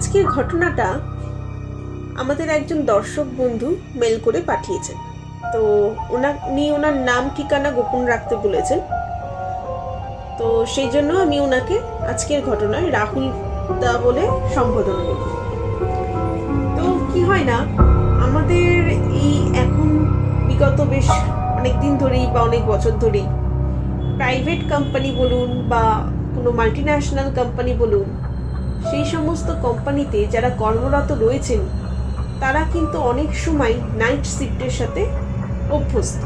আজকের ঘটনাটা আমাদের একজন দর্শক বন্ধু মেল করে পাঠিয়েছেন। তো ওনা, উনি ওনার নাম, ঠিকানা গোপন রাখতে বলেছেন। তো সেই জন্য আমি ওনাকে আজকের ঘটনায় রাহুল দা বলে সম্বোধন করব। তো কি হয় না, আমাদের এই এখন বিগত বেশ অনেক দিন ধরেই বা অনেক বছর ধরেই প্রাইভেট কোম্পানি বলুন বা কোনো মাল্টি ন্যাশনাল কোম্পানি বলুন সেই সমস্ত কোম্পানিতে যারা কর্মরত রয়েছেন, তারা কিন্তু অনেক সময় নাইট শিফটের সাথে অভ্যস্ত।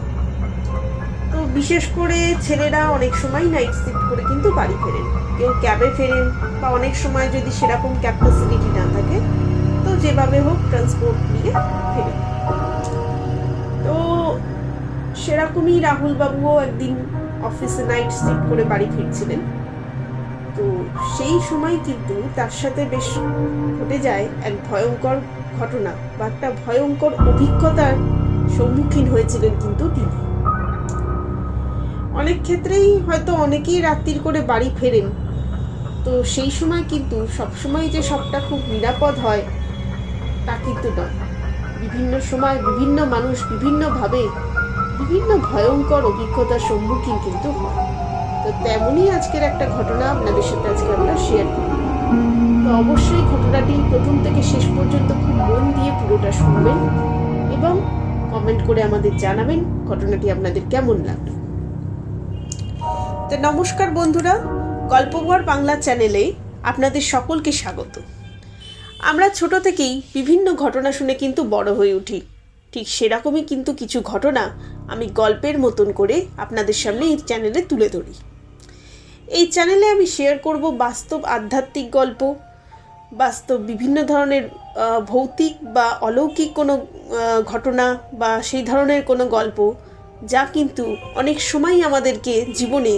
তো বিশেষ করে ছেলেরা অনেক সময় নাইট শিফট করে কিন্তু বাড়ি ফেরেন। কেউ ক্যাবে ফেরেন বা অনেক সময় যদি সেরকম ক্যাব ফেসিলিটি না থাকে, তো যেভাবে হোক ট্রান্সপোর্ট নিয়ে ফেরেন। তো সেরকমই রাহুল বাবুও একদিন অফিসে নাইট শিফট করে বাড়ি ফিরছিলেন। তো সেই সময় কিন্তু তার সাথে বেশ ঘটে যায় এক ভয়ঙ্কর ঘটনা বা একটা ভয়ঙ্কর অভিজ্ঞতার সম্মুখীন হয়েছিলেন কিন্তু তিনি। অনেক ক্ষেত্রেই হয়তো অনেকেই রাত্রির করে বাড়ি ফেরেন। তো সেই সময় কিন্তু সবসময় যে সবটা খুব নিরাপদ হয়, তা কিন্তু নয়। বিভিন্ন সময় বিভিন্ন মানুষ বিভিন্নভাবে বিভিন্ন ভয়ঙ্কর অভিজ্ঞতার সম্মুখীন কিন্তু হয়। তো তেমনই আজকের একটা ঘটনা আপনাদের সাথে আজকে আমরা শেয়ার করব। তো অবশ্যই ঘটনাটি প্রথম থেকে শেষ পর্যন্ত খুব মন দিয়ে পুরোটা শুনবেন এবং কমেন্ট করে আমাদের জানাবেন ঘটনাটি আপনাদের কেমন লাগল। তো নমস্কার বন্ধুরা গল্পঘর বাংলা চ্যানেলে আপনাদের সকলকে স্বাগত। আমরা ছোট থেকেই বিভিন্ন ঘটনা শুনে কিন্তু বড় হয়ে উঠি। ঠিক সেরকমই কিন্তু কিছু ঘটনা আমি গল্পের মতন করে আপনাদের সামনে এই চ্যানেলে তুলে ধরি। এই চ্যানেলে আমি শেয়ার করব বাস্তব আধ্যাত্মিক গল্প, বাস্তব বিভিন্ন ধরনের ভৌতিক বা অলৌকিক কোনো ঘটনা বা সেই ধরনের কোনো গল্প, যা কিন্তু অনেক সময় আমাদেরকে জীবনে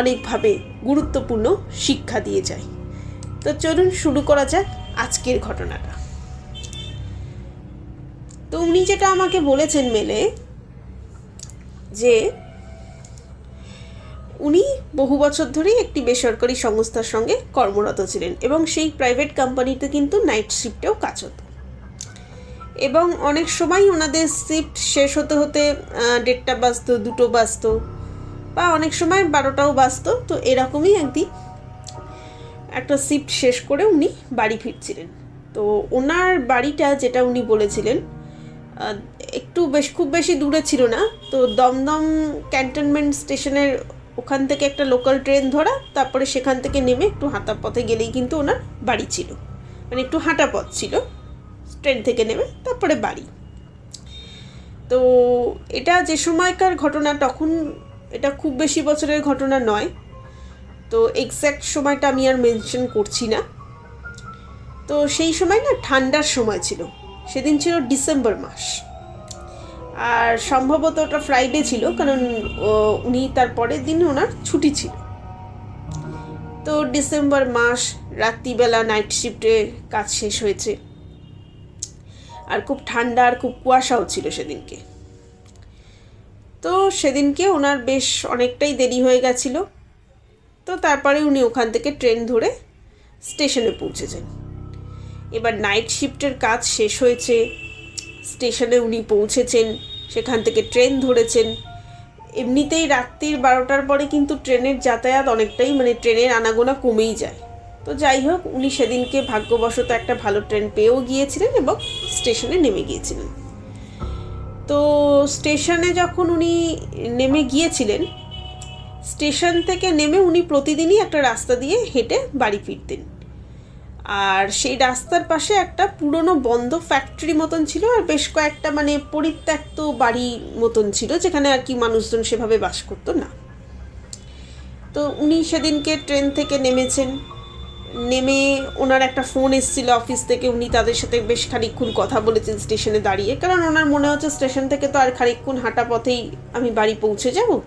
অনেকভাবে গুরুত্বপূর্ণ শিক্ষা দিয়ে যায়। তো চলুন শুরু করা যাক আজকের ঘটনাটা। তো উনি যেটা আমাকে বলেছেন মেলে, যে উনি বহু বছর ধরেই একটি বেসরকারি সংস্থার সঙ্গে কর্মরত ছিলেন এবং সেই প্রাইভেট কোম্পানিতে কিন্তু নাইট শিফটেও কাজ হতো। এবং অনেক সময় ওনাদের শিফট শেষ হতে হতে দেড়টা বাজতো, দুটো বাজতো, বা অনেক সময় বারোটাও বাজতো। তো এরকমই একদিন একটা শিফট শেষ করে উনি বাড়ি ফিরছিলেন। তো ওনার বাড়িটা যেটা উনি বলেছিলেন একটু বেশ, খুব বেশি দূরে ছিল না। তো দমদম ক্যান্টনমেন্ট স্টেশনের ওখান থেকে একটা লোকাল ট্রেন ধরা, তারপরে সেখান থেকে নেমে একটু হাঁটা পথে গেলেই কিন্তু ওনার বাড়ি ছিল। মানে একটু হাঁটা পথ ছিল। ট্রেন থেকে নেমে তারপরে বাড়ি। তো এটা যে সময়কার ঘটনা, তখন এটা খুব বেশি বছরের ঘটনা নয়। তো এক্স্যাক্ট সময়টা আমি আর মেনশন করছি না। তো সেই সময় না ঠান্ডার সময় ছিল। সেদিন ছিল ডিসেম্বর মাস। আর সম্ভবত ওটা ফ্রাইডে ছিল, কারণ উনি তার পরের দিন ওনার ছুটি ছিল। তো ডিসেম্বর মাস, রাত্রিবেলা নাইট শিফটে কাজ শেষ হয়েছে। আর খুব ঠান্ডা আর খুব কুয়াশাও ছিল সেদিনকে। তো সেদিনকে ওনার বেশ অনেকটাই দেরি হয়ে গেছিল। তো তারপরে উনি ওখান থেকে ট্রেন ধরে স্টেশনে পৌঁছেছেন। এবার নাইট শিফটের কাজ শেষ হয়েছে। স্টেশনে উনি পৌঁছেছেন, সেখান থেকে ট্রেন ধরেছেন। এমনিতেই রাত্রির বারোটার পরে কিন্তু ট্রেনের যাতায়াত অনেকটাই মানে ট্রেনের আনাগোনা কমেই যায়। তো যাই হোক, উনি সেদিনকে ভাগ্যবশত একটা ভালো ট্রেন পেয়েও গিয়েছিলেন এবং স্টেশনে নেমে গিয়েছিলেন। তো স্টেশনে যখন উনি নেমে গিয়েছিলেন, স্টেশন থেকে নেমে উনি প্রতিদিনই একটা রাস্তা দিয়ে হেঁটে বাড়ি ফিরতেন। আর সেই রাস্তার পাশে একটা পুরনো বন্ধ ফ্যাক্টরি মতন ছিল আর বেশ কয়েকটা মানে পরিত্যক্ত বাড়ি মতন ছিল, যেখানে আর কি মানুষজন সেভাবে বাস করতো না। তো উনি সেদিনকে ট্রেন থেকে নেমেছেন। নেমে ওনার একটা ফোন এসেছিল অফিস থেকে, উনি তাদের সাথে বেশ খানিকক্ষণ কথা বলেছেন স্টেশনে দাঁড়িয়ে। কারণ ওনার মনে হচ্ছে স্টেশন থেকে তো আর খানিকক্ষণ হাঁটা পথেই আমি বাড়ি পৌঁছে যাব।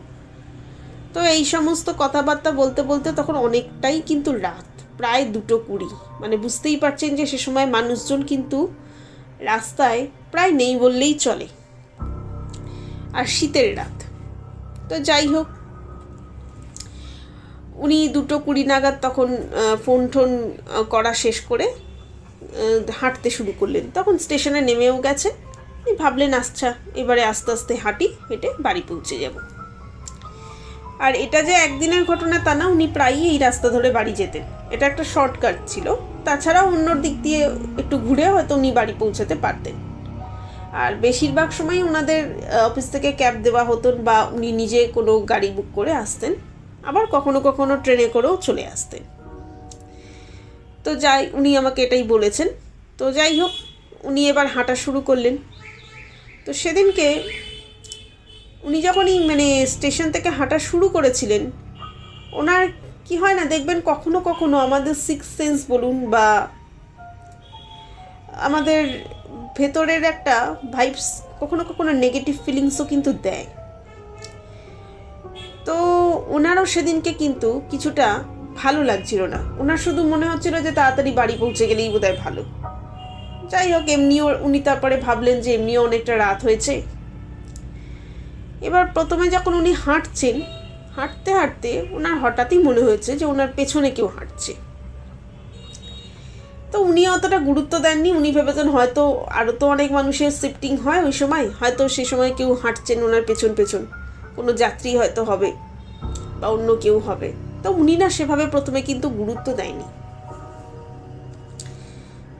তো এই সমস্ত কথাবার্তা বলতে বলতে তখন অনেকটাই কিন্তু রাত, প্রায় দুটো কুড়ি। মানে বুঝতেই পারছেন যে সে সময় মানুষজন কিন্তু রাস্তায় প্রায় নেই বললেই চলে। আর শীতের রাত। তো যাই হোক, উনি দুটো কুড়ি নাগাদ তখন ফোন টোন করা শেষ করে হাঁটতে শুরু করলেন। তখন স্টেশনে নেমেও গেছে। উনি ভাবলেন আচ্ছা এবারে আস্তে আস্তে হাঁটি, হেঁটে বাড়ি পৌঁছে যাব। আর এটা যে একদিনের ঘটনা তা না, উনি প্রায়ই এই রাস্তা ধরে বাড়ি যেতেন। এটা একটা শর্টকাট ছিল। তাছাড়াও অন্য দিক দিয়ে একটু ঘুরে হয়তো উনি বাড়ি পৌঁছাতে পারতেন। আর বেশিরভাগ সময় ওনাদের অফিস থেকে ক্যাব দেওয়া হতো বা উনি নিজে কোনো গাড়ি বুক করে আসতেন। আবার কখনো কখনো ট্রেনে করেও চলে আসতেন। তো যাই, উনি আমাকে এটাই বলেছেন। তো যাই হোক, উনি এবার হাঁটা শুরু করলেন। তো সেদিনকে উনি যখনই মানে স্টেশন থেকে হাঁটা শুরু করেছিলেন, ওনার কি হয় না, দেখবেন কখনো কখনো আমাদের সিক্স সেন্স বলুন বা আমাদের ভেতরের একটা ভাইবস কখনো কখনো নেগেটিভ ফিলিংসও কিন্তু দেয়। তো ওনারও সেদিনকে কিন্তু কিছুটা ভালো লাগছিল না। ওনার শুধু মনে হচ্ছিল যে তাড়াতাড়ি বাড়ি পৌঁছে গেলেই বোধহয় ভালো। যাই হোক, এমনিও উনি তারপরে ভাবলেন যে এমনিও অনেকটা রাত হয়েছে। এবার প্রথমে যখন উনি হাঁটছেন হাঁটতে হাঁটতে ওনার হঠাৎই মনে হয়েছে যে ওনার পেছনে কেউ হাঁটছে। তো উনি অতটা গুরুত্ব দেননি, উনি ভেবেছেন হয়তো আরও তো অনেক মানুষের শিফটিং হয় ওই সময়, হয়তো সে সময় কেউ হাঁটছেন ওনার পেছন পেছন। কোনো যাত্রী হয়তো হবে বা অন্য কেউ হবে। তো উনি না সেভাবে প্রথমে কিন্তু গুরুত্ব দেয়নি।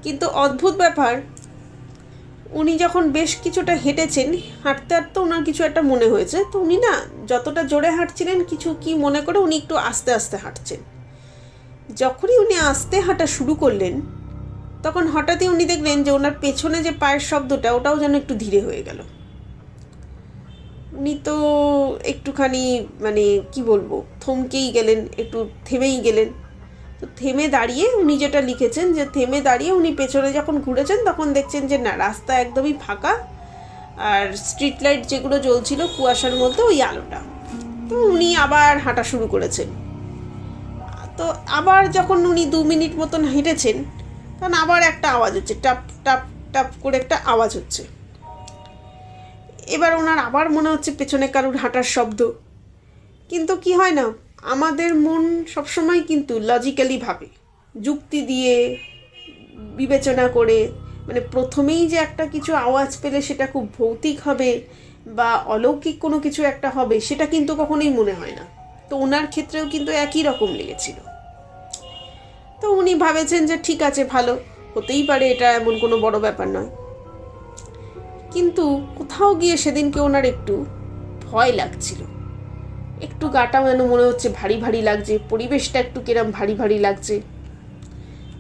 কিন্তু অদ্ভুত ব্যাপার উনি যখন বেশ কিছুটা হেঁটেছেন, হাঁটতে হাঁটতে ওনার কিছু একটা মনে হয়েছে, তো উনি না যতটা জোরে হাঁটছিলেন কিছু কি মনে করে উনি একটু আস্তে আস্তে হাঁটছেন। যখনই উনি আস্তে হাঁটা শুরু করলেন, তখন হঠাৎই উনি দেখলেন যে ওনার পেছনে যে পায়ের শব্দটা, ওটাও যেন একটু ধীরে হয়ে গেল। উনি তো একটুখানি মানে কি বলব, থমকেই গেলেন, একটু থেমেই গেলেন। থেমে দাঁড়িয়ে উনি যেটা লিখেছেন যে থেমে দাঁড়িয়ে উনি পেছনে যখন ঘুরেছেন তখন দেখছেন যে না, রাস্তা একদমই ফাঁকা আর স্ট্রিট লাইট যেগুলো জ্বলছিল কুয়াশার মধ্যে ওই আলোটা। তো উনি আবার হাঁটা শুরু করেছেন। তো আবার যখন উনি দু মিনিট মতন হেঁটেছেন, তখন আবার একটা আওয়াজ হচ্ছে, টাপ টাপ টাপ করে একটা আওয়াজ হচ্ছে। এবার ওনার আবার মনে হচ্ছে পেছনে কারুর হাঁটার শব্দ। কিন্তু কি হয় না আমাদের মন সবসময় কিন্তু লজিক্যালি ভাবে। যুক্তি দিয়ে, বিবেচনা করে মানে প্রথমেই যে একটা কিছু আওয়াজ পেলে সেটা খুব ভৌতিক হবে বা অলৌকিক কোনো কিছু একটা হবে, সেটা কিন্তু কখনোই মনে হয় না। তো ওনার ক্ষেত্রেও কিন্তু একই রকম লেগেছিল। তো উনি ভাবেছেন যে ঠিক আছে, ভালো, হতেই পারে, এটা এমন কোনো বড় ব্যাপার নয়। কিন্তু কোথাও গিয়ে সেদিনকে ওনার একটু ভয় লাগছিল। একটু গাটা যেন মনে হচ্ছে ভারী ভারী লাগছে, পরিবেশটা একটু কিরম ভারী ভারী লাগছে।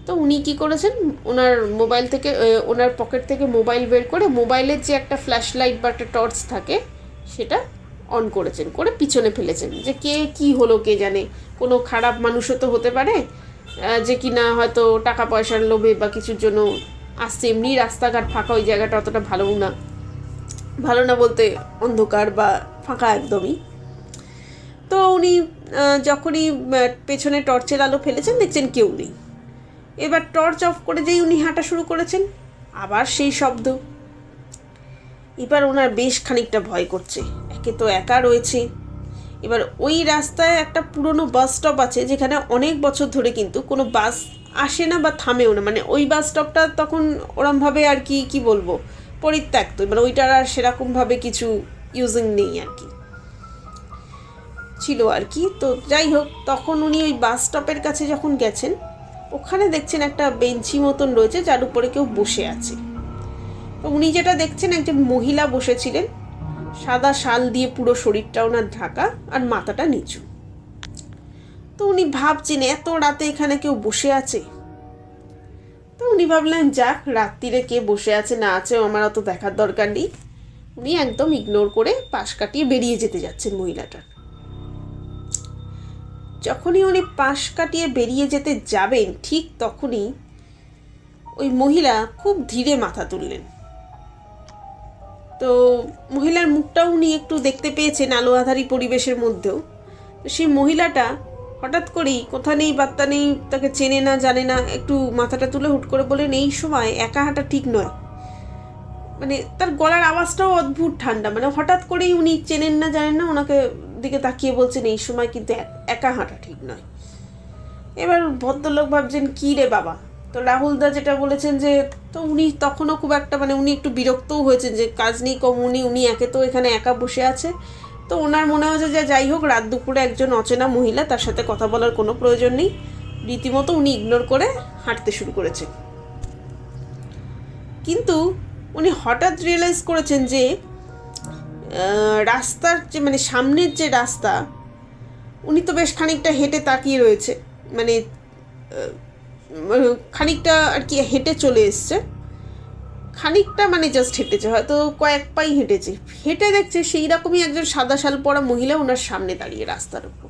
তো উনি কি করেছেন? ওনার মোবাইল থেকে ওনার পকেট থেকে মোবাইল বের করে মোবাইলের যে একটা ফ্ল্যাশ লাইট বা একটা টর্চ থাকে, সেটা অন করেছেন, করে পিছনে ফেলেছেন। যে কে কি হলো কে জানে? কোনো খারাপ মানুষও তো হতে পারে যে কি না হয়তো টাকা পয়সার লোভে বা কিছুর জন্য আসছে। এমনি রাস্তাঘাট ফাঁকা, ওই জায়গাটা অতটা ভালোও না। ভালো না বলতে অন্ধকার বা ফাঁকা একদমই। উনি যখনই পেছনে টর্চের আলো ফেলেছেন, দেখছেন কেউ নেই। এবার টর্চ অফ করে যেই উনি হাঁটা শুরু করেছেন, আবার সেই শব্দ। এবার ওনার বেশ খানিকটা ভয় করছে। একে তো একা রয়েছে। এবার ওই রাস্তায় একটা পুরনো বাস স্টপ আছে, যেখানে অনেক বছর ধরে কিন্তু কোনো বাস আসে না বা থামেও না। মানে ওই বাস স্টপটা তখন ওরমভাবে আর কি কি বলব, পরিত্যক্ত। মানে ওইটার আর সেরকমভাবে কিছু ইউজিং নেই আর কি। ছিল আর কি। তো যাই হোক, তখন উনি ওই বাস স্টপের কাছে যখন গেছেন, ওখানে দেখছেন একটা বেঞ্চি মতন রয়েছে, যার উপরে কেউ বসে আছে। তো উনি যেটা দেখছেন, একজন মহিলা বসেছিলেন, সাদা শাল দিয়ে পুরো শরীরটা ওনার ঢাকা আর মাথাটা নিচু। তো উনি ভাবছেন, এত রাতে এখানে কেউ বসে আছে? তো উনি ভাবলেন, যাক, রাত্রিরে কে বসে আছে, না আছে, আমার অত দেখার দরকার নেই। উনি একদম ইগনোর করে পাশ কাটিয়ে বেরিয়ে যেতে যাচ্ছেন মহিলাটার। যখনই উনি পাশ কাটিয়ে বেরিয়ে যেতে যাবেন, ঠিক তখনই ওই মহিলা খুব ধীরে মাথা তুললেন। তো মহিলার মুখটাও উনি একটু দেখতে পেয়েছেন আলো আধারি পরিবেশের মধ্যেও। তো সেই মহিলাটা হঠাৎ করেই কোথা নেই বার্তা নেই, তাকে চেনে না, জানে না, একটু মাথাটা তুলে হুট করে বলেন এই সময় একা হাঁটা ঠিক নয়। মানে তার গলার আওয়াজটাও অদ্ভুত ঠান্ডা মানে হঠাৎ করেই উনি চেনেন না, জানেন না, ওনাকে দিকে তাকিয়ে বলছেন, এই সময় কিন্তু এক- হাঁটা ঠিক নয়। এবার ভদ্রলোক ভাবছেন, কী রে বাবা? তো রাহুল দা যেটা বলেছেন যে, তো উনি তখনও খুব একটা মানে উনি একটু বিরক্তও হয়েছেন যে, কাজ নেই কম, উনি উনি একে তো এখানে একা বসে আছে। তো ওনার মনে হয়েছে যে, যাই হোক, রাত দুপুরে একজন অচেনা মহিলা তার সাথে কথা বলার কোনো প্রয়োজন নেই। রীতিমতো উনি ইগনোর করে হাঁটতে শুরু করেছেন। কিন্তু উনি হঠাৎ রিয়েলাইজ করেছেন যে রাস্তার যে মানে সামনের যে রাস্তা, উনি তো বেশ খানিকটা হেঁটে তাকিয়ে রয়েছে। মানে খানিকটা আর কি হেঁটে চলে এসছে। খানিকটা মানে জাস্ট হেঁটেছে, হয়তো কয়েক পাই হেঁটেছে। হেঁটে দেখছে সেই রকমই একজন সাদা শাল পরা মহিলা ওনার সামনে দাঁড়িয়ে রাস্তার উপর।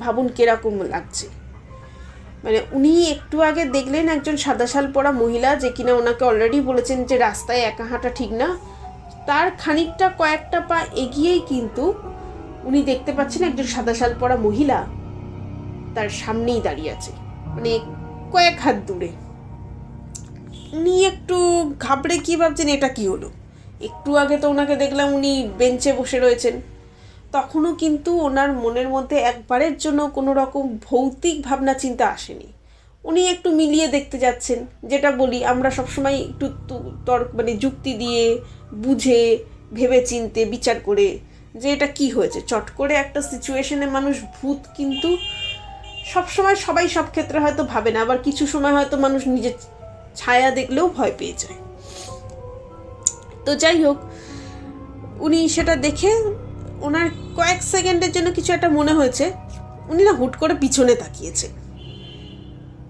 ভাবুন কীরকম লাগছে। মানে উনি একটু আগে দেখলেন একজন সাদা শাল পরা মহিলা যে কিনা ওনাকে অলরেডি বলেছেন যে রাস্তায় একা হাঁটা ঠিক না। তার খানিকটা কয়েকটা পা এগিয়েই কিন্তু উনি দেখতে পাচ্ছেন একজন সাদা শাল পরা মহিলা তার সামনেই দাঁড়িয়ে আছে মানে কয়েক হাত দূরে। উনি একটু ঘাবড়ে কি ভাবছেন এটা কি হলো? একটু আগে তো ওনাকে দেখলাম উনি বেঞ্চে বসে রয়েছেন। তখনও কিন্তু ওনার মনের মধ্যে একবারের জন্য কোনো রকম ভৌতিক ভাবনা, চিন্তা আসেনি। উনি একটু মিলিয়ে দেখতে যাচ্ছেন, যেটা বলি আমরা সবসময় একটু তর্ক মানে যুক্তি দিয়ে বুঝে ভেবে চিনতে বিচার করে যে এটা কি হয়েছে। চট করে একটা সিচুয়েশনে মানুষ ভূত কিন্তু সবসময় সবাই সব ক্ষেত্রে হয়তো ভাবে না, আবার কিছু সময় হয়তো মানুষ নিজের ছায়া দেখলেও ভয় পেয়ে যায়। তো যাই হোক, উনি সেটা দেখে ওনার কয়েক সেকেন্ডের জন্য কিছু একটা মনে হয়েছে। উনি না হুট করে পিছনে তাকিয়েছেন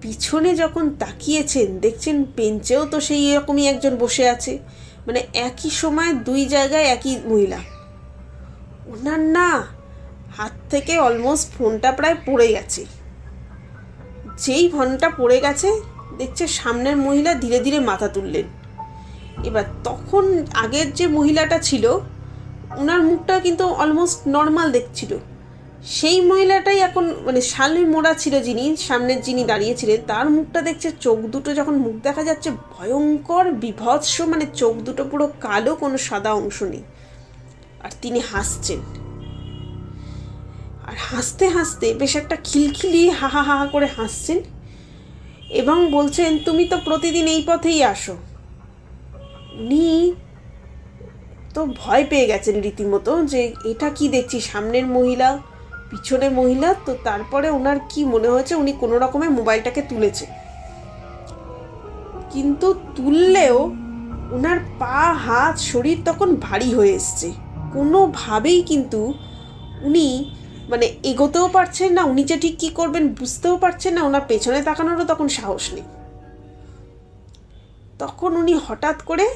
পিছনে যখন তাকিয়েছেন, দেখছেন বেঞ্চেও তো সেই এরকমই একজন বসে আছে। মানে একই সময় দুই জায়গায় একই মহিলা। ওনার না হাত থেকে অলমোস্ট ফোনটা প্রায় পড়ে গেছে। যেই ফোনটা পড়ে গেছে, দেখছে সামনের মহিলা ধীরে ধীরে মাথা তুললেন। এবার তখন আগের যে মহিলাটা ছিল ওনার মুখটা কিন্তু অলমোস্ট নর্মাল দেখছিল। সেই মহিলাটাই এখন মানে শালি মোড়া ছিল যিনি, সামনের যিনি দাঁড়িয়েছিলেন তার মুখটা দেখছে চোখ দুটো যখন মুখ দেখা যাচ্ছে ভয়ঙ্কর, বিভৎস মানে চোখ দুটো পুরো কালো, কোনো সাদা অংশ নেই। আর তিনি হাসছেন। আর হাসতে হাসতে বেশ একটা খিলখিলি হাহা হা হা হা করে হাসছেন এবং বলছেন, তুমি তো প্রতিদিন এই পথেই আসো। উনি তো ভয় পেয়ে গেছেন রীতিমতো যে, এটা কি দেখছি? সামনের মহিলা পিছনে মহিলা, তো তারপরে ওনার কি মনে হয়েছে, উনি কোনো রকমে মোবাইলটাকে তুলেছে। কিন্তু তুললেও ওনার পা, হাত, শরীর তখন ভারী হয়ে এসছে। কোনোভাবেই কিন্তু উনি মানে এগোতেও পারছেন না, উনি যে ঠিক কী করবেন বুঝতেও পারছেন না, ওনার পেছনে তাকানোরও তখন সাহস নেই। তখন উনি হঠাৎ করে,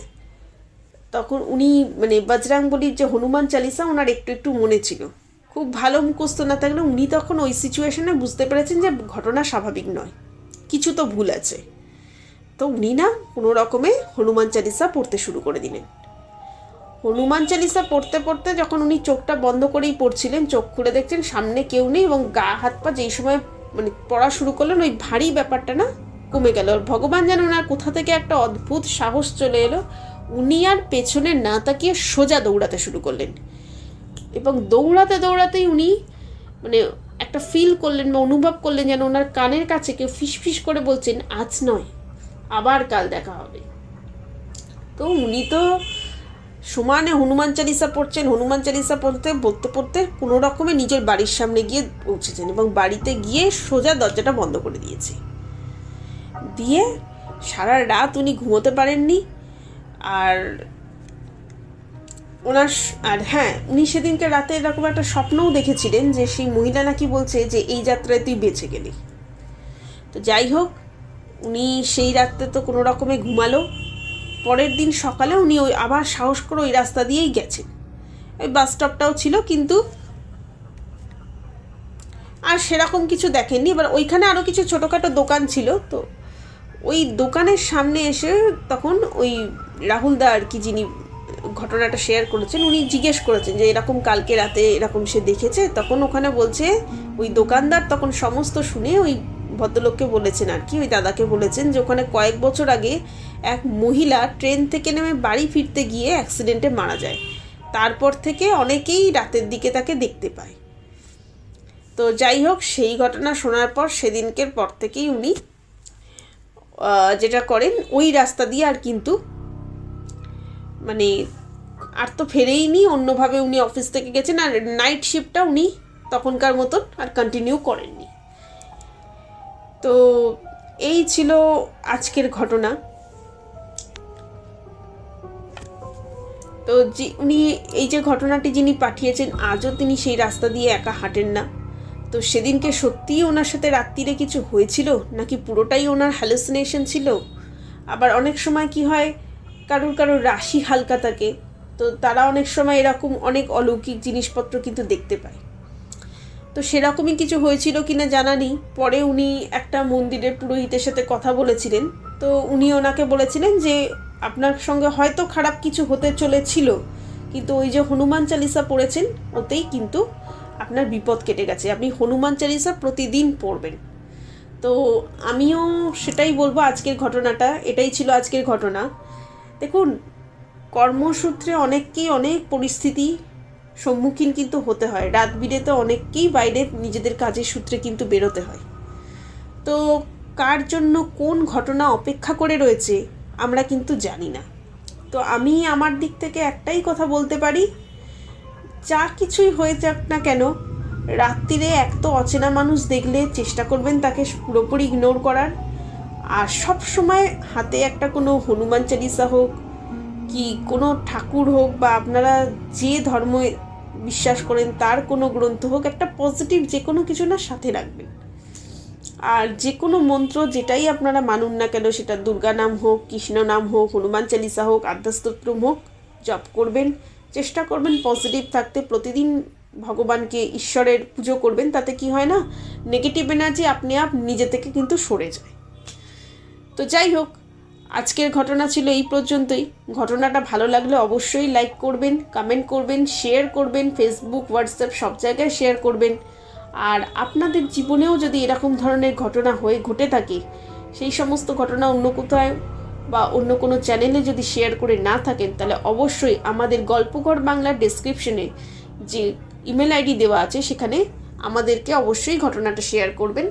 তখন উনি মানে বজরাং বলির যে হনুমান চালিসা, ওনার একটু একটু মনে ছিল। খুব ভালো মুখস্থ না থাকলে উনি তখন ওই সিচুয়েশনে বুঝতে পেরেছেন যে ঘটনা স্বাভাবিক নয়। কিছু তো ভুল আছে। তো উনি না কোনো রকমে হনুমান চালিসা পড়তে শুরু করে দিলেন। হনুমান চালিসা পড়তে পড়তে যখন উনি চোখটা বন্ধ করেই পড়ছিলেন, চোখ খুলে দেখছেন সামনে কেউ নেই এবং গা, হাত, পা যেই সময় মানে পড়া শুরু করলেন, ওই ভারী ব্যাপারটা না কমে গেল। আর ভগবান যেন ওনার কোথা থেকে একটা অদ্ভুত সাহস চলে এলো, উনি আর পেছনে না তাকিয়ে সোজা দৌড়াতে শুরু করলেন। এবং দৌড়াতে দৌড়াতেই উনি মানে একটা ফিল করলেন বা অনুভব করলেন যেন ওনার কানের কাছে কেউ ফিস করে বলছেন, আজ নয়, আবার কাল দেখা হবে। তো উনি তো সমানে হনুমান চালিসা পড়ছেন, হনুমান চালিসা পড়তে পড়তে পড়তে কোনো রকমে নিজের বাড়ির সামনে গিয়ে পৌঁছেছেন এবং বাড়িতে গিয়ে সোজা দরজাটা বন্ধ করে দিয়েছে। দিয়ে সারা রাত উনি ঘুমোতে পারেননি, আর ওনার আর হ্যাঁ উনি সেদিনকে রাতে এরকম একটা স্বপ্নও দেখেছিলেন যে সেই মহিলা নাকি বলছে যে এই যাত্রায় তুই বেঁচে গেলি। তো যাই হোক, উনি সেই রাত্রে তো কোনো রকমে ঘুমালো। পরের দিন সকালে উনি ওই আবার সাহস করে ওই রাস্তা দিয়েই গেছেন। ওই বাস স্টপটাও ছিল কিন্তু আর সেরকম কিছু দেখেননি। এবার ওইখানে আরও কিছু ছোটোখাটো দোকান ছিল, তো ওই দোকানের সামনে এসে তখন ওই রাহুল দা আর কি যিনি ঘটনাটা শেয়ার করেছেন, উনি জিজ্ঞেস করেছেন যে এরকম কালকে রাতে এরকম সে দেখেছে, তখন ওখানে বলছে, ওই দোকানদার তখন সমস্ত শুনে ওই ভদ্রলোককে বলেছেন আর কি, ওই দাদাকে বলেছেন যে ওখানে কয়েক বছর আগে এক মহিলা ট্রেন থেকে নেমে বাড়ি ফিরতে গিয়ে অ্যাক্সিডেন্টে মারা যায়। তারপর থেকে অনেকেই রাতের দিকে তাকে দেখতে পায়। তো যাই হোক, সেই ঘটনা শোনার পর সেদিনকের পর থেকেই উনি যেটা করেন, ওই রাস্তা দিয়ে আর কিন্তু মানে আর তো ফেরেইনি, অন্যভাবে উনি অফিস থেকে গেছেন, আর নাইট শিফটটা উনি তখনকার মতন আর কন্টিনিউ করেননি। তো এই ছিল আজকের ঘটনা। তো যে উনি এই যে ঘটনাটি যিনি পাঠিয়েছেন, আজও তিনি সেই রাস্তা দিয়ে একা হাঁটেন না। তো সেদিনকে সত্যিই ওনার সাথে রাত্রিরে কিছু হয়েছিল? নাকি পুরোটাই ওনার হ্যালুসিনেশন ছিল? আবার অনেক সময় কি হয় কারোর কারোর রাশি হালকা থাকে, তো তারা অনেক সময় এরকম অনেক অলৌকিক জিনিসপত্র কিন্তু দেখতে পায়। তো সেরকমই কিছু হয়েছিল কিনা জানা নেই, পরে উনি একটা মন্দিরের পুরোহিতের সাথে কথা বলেছিলেন। তো উনি ওনাকে বলেছিলেন যে, আপনার সঙ্গে হয়তো খারাপ কিছু হতে চলেছিল, কিন্তু ওই যে হনুমান চালিসা পড়েছেন, ওতেই কিন্তু আপনার বিপদ কেটে গেছে। আপনি হনুমান চালিসা প্রতিদিন পড়বেন। তো আমিও সেটাই বলব আজকের ঘটনাটা, এটাই ছিল আজকের ঘটনা। দেখুন, কর্মসূত্রে অনেককেই অনেক পরিস্থিতি সম্মুখীন কিন্তু হতে হয়। রাত বিরেতে অনেককেই বাইরে নিজেদের কাজের সূত্রে কিন্তু বেরোতে হয়। তো কার জন্য কোন ঘটনা অপেক্ষা করে রয়েছে, আমরা কিন্তু জানি না। তো আমি আমার দিক থেকে একটাই কথা বলতে পারি, যা কিছুই হয়ে যাক না কেন রাত্রিরে এক তো অচেনা মানুষ দেখলে চেষ্টা করবেন তাকে পুরোপুরি ইগনোর করার। আর সব সময় হাতে একটা কোনো হনুমান চালিসা হোক কি কোনো ঠাকুর হোক বা আপনারা যে ধর্ম বিশ্বাস করেন তার কোনো গ্রন্থ হোক, একটা পজিটিভ যে কোনো কিছু না সাথে রাখবেন। আর যে কোনো মন্ত্র যেটাই আপনারা মানুন না কেন, সেটা দুর্গা নাম হোক, কৃষ্ণ নাম হোক, হনুমান চালিসা হোক, আদ্যাস্তোত্রম হোক, জপ করবেন, চেষ্টা করবেন পজিটিভ থাকতে। প্রতিদিন ভগবানকে ঈশ্বরের পুজো করবেন, তাতে কি হয় না নেগেটিভ এনার্জি আপনি আপ নিজে থেকে কিন্তু সরে যায়। তো যাই হোক, আজকের ঘটনা ছিল এই পর্যন্তই। ঘটনাটা ভালো লাগলে অবশ্যই লাইক করবেন কমেন্ট করবেন শেয়ার করবেন ফেসবুক হোয়াটসঅ্যাপ সব জায়গায় শেয়ার করবেন। আর আপনাদের জীবনেও যদি এরকম ধরনের ঘটনা হয়ে ঘটে থাকে, সেই সমস্ত ঘটনা অন্য কোথাও বা অন্য কোনো চ্যানেলে যদি শেয়ার করে না থাকেন, তাহলে অবশ্যই আমাদের গল্পঘর বাংলার ডেসক্রিপশনে যে ইমেল আইডি দেওয়া আছে, সেখানে আমাদেরকে অবশ্যই ঘটনাটা শেয়ার করবেন।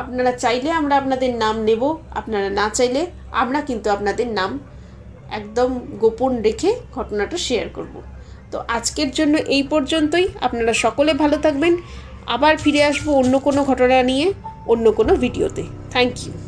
আপনারা চাইলে আমরা আপনাদের নাম নেব, আপনারা না চাইলে আমরা কিন্তু আপনাদের নাম একদম গোপন রেখে ঘটনাটা শেয়ার করব। তো আজকের জন্য এই পর্যন্তই, আপনারা সকলে ভালো থাকবেন, আবার ফিরে আসব অন্য কোনো ঘটনা নিয়ে, অন্য কোনো ভিডিওতে থ্যাংক ইউ